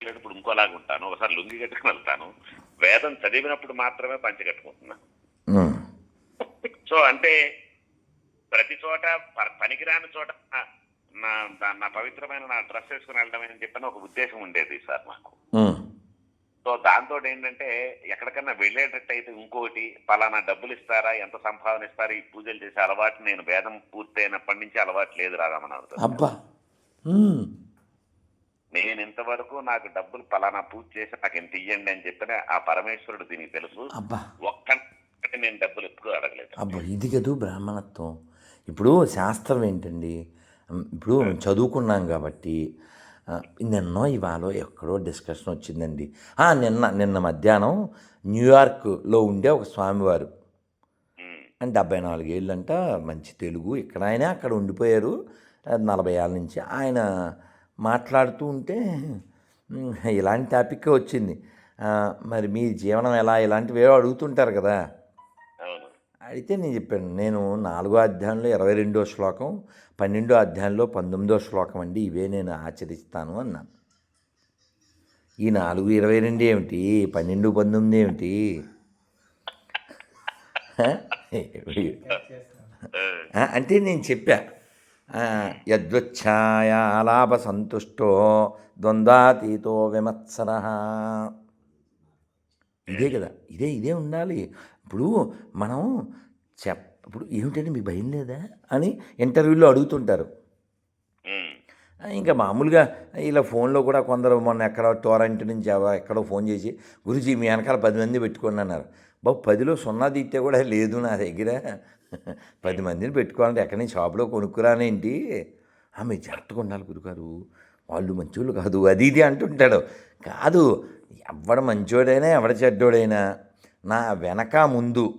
వెళ్ళేటప్పుడు ఇంకోలాగా ఉంటాను ఒకసారి లుంగి కట్టుకుని వెళ్తాను. వేదం చదివినప్పుడు మాత్రమే పంచ కట్టుకుంటున్నాను. సో అంటే ప్రతి చోట పనికిరాని చోట నా- నా పవిత్రమైన నా డ్రెస్ వేసుకుని వెళ్ళడం అని చెప్పని ఒక ఉద్దేశం ఉండేది సార్ నాకు సో దాంతో ఏంటంటే ఎక్కడికన్నా వెళ్ళేటట్టయితే ఇంకోటి పలానా డబ్బులు ఇస్తారా ఎంత సంపాదన ఇస్తారా ఈ పూజలు చేసే అలవాటు నేను వేదం పూర్తయినప్పటి నుంచి అలవాటు లేదు రాధామనవరం అబ్బా. నేను ఇంతవరకు నాకు డబ్బులు పలానా పూజ చేసి నాకు ఎంత ఇయ్యండి అని చెప్పిన ఆ పరమేశ్వరుడు దీనికి తెలుసు. అబ్బా. ఒక్క నేను డబ్బులు ఎప్పుడు అడగలేదు. అబ్బా ఇది కదూ బ్రాహ్మణత్వం. ఇప్పుడు శాస్త్రం ఏంటండి? ఇప్పుడు చదువుకున్నాం కాబట్టి నిన్నో ఇవాళ ఎక్కడో డిస్కషన్ వచ్చిందండి. నిన్న నిన్న మధ్యాహ్నం న్యూయార్క్లో ఉండే ఒక స్వామివారు. అని డెబ్బై నాలుగేళ్ళంట మంచి తెలుగు. ఇక్కడ ఆయన అక్కడ ఉండిపోయారు. నలభై ఏళ్ళ నుంచి ఆయన మాట్లాడుతూ ఉంటే ఇలాంటి టాపిక్ వచ్చింది. మరి మీ జీవనం ఎలా? ఇలాంటివి ఏవో అడుగుతుంటారు కదా. అయితే నేను చెప్పాను నేను నాలుగో అధ్యాయంలో ఇరవై రెండో శ్లోకం పన్నెండో అధ్యాయంలో పంతొమ్మిదో శ్లోకం అండి ఇవే నేను ఆచరిస్తాను అన్నాను. ఈ నాలుగు ఇరవై రెండు ఏమిటి? పన్నెండు పంతొమ్మిది ఏమిటి? అంటే నేను చెప్పా ఆ, యద్వచ్ఛాయాలాభ సంతుష్టో ద్వంద్వాతీతో విమత్సర. ఇదే కదా ఇదే ఇదే ఉండాలి. ఇప్పుడు మనం చెప్ ఇప్పుడు ఏమిటంటే మీకు భయం లేదా అని ఇంటర్వ్యూలో అడుగుతుంటారు. ఇంకా మామూలుగా ఇలా ఫోన్లో కూడా కొందరు మొన్న ఎక్కడో టోరెంట్ నుంచి ఎక్కడో ఫోన్ చేసి గురుజీ మీ వెనకాల పది మంది పెట్టుకోండి అన్నారు. బాబు పదిలో సున్నా తీస్తే కూడా లేదు నా దగ్గర. పది మందిని పెట్టుకోవాలంటే ఎక్కడి నుంచి? షాప్లో కొనుక్కురానేంటి? ఆమె జాగ్రత్తగా ఉండాలి గురుగారు. వాళ్ళు మంచోళ్ళు కాదు. అది ఇది అంటుంటాడు. కాదు ఎవడ మంచోడైనా ఎవడ చెడ్డోడైనా నా వెనక ముందు.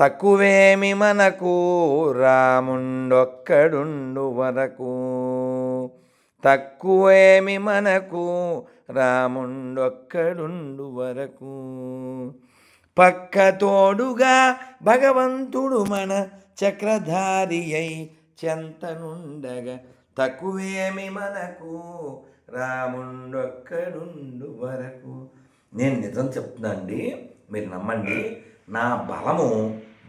తక్కువేమి మనకు రాముండొక్కడుండు వరకు. తక్కువేమి మనకు రాముండొక్కడుండు వరకు. పక్క తోడుగా భగవంతుడు మన చక్రధారి అయి చెంతనుండగా తక్కువేమి మనకు రాముండొక్కడుండు వరకు. నేను నిజం చెప్తున్నా అండి మీరు నమ్మండి నా బలము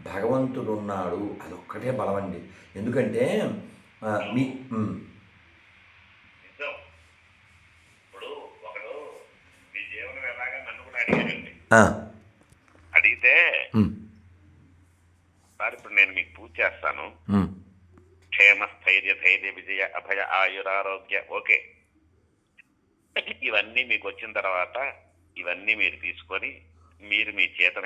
భగవంతుడు ఉన్నాడు అదొక్కటే బలం అండి ఎందుకంటే మీ ఇప్పుడు ఒకడు మీ జీవనం ఎలాగా నన్ను కూడా ఉమ్, సార్ ఇప్పుడు నేను మీకు పూజ చేస్తాను. క్షేమ స్థైర్య ధైర్య విజయ అభయ ఆయురారోగ్య ఓకే. ఇవన్నీ మీకు వచ్చిన తర్వాత ఇవన్నీ మీరు తీసుకొని మీరు మీ చేతన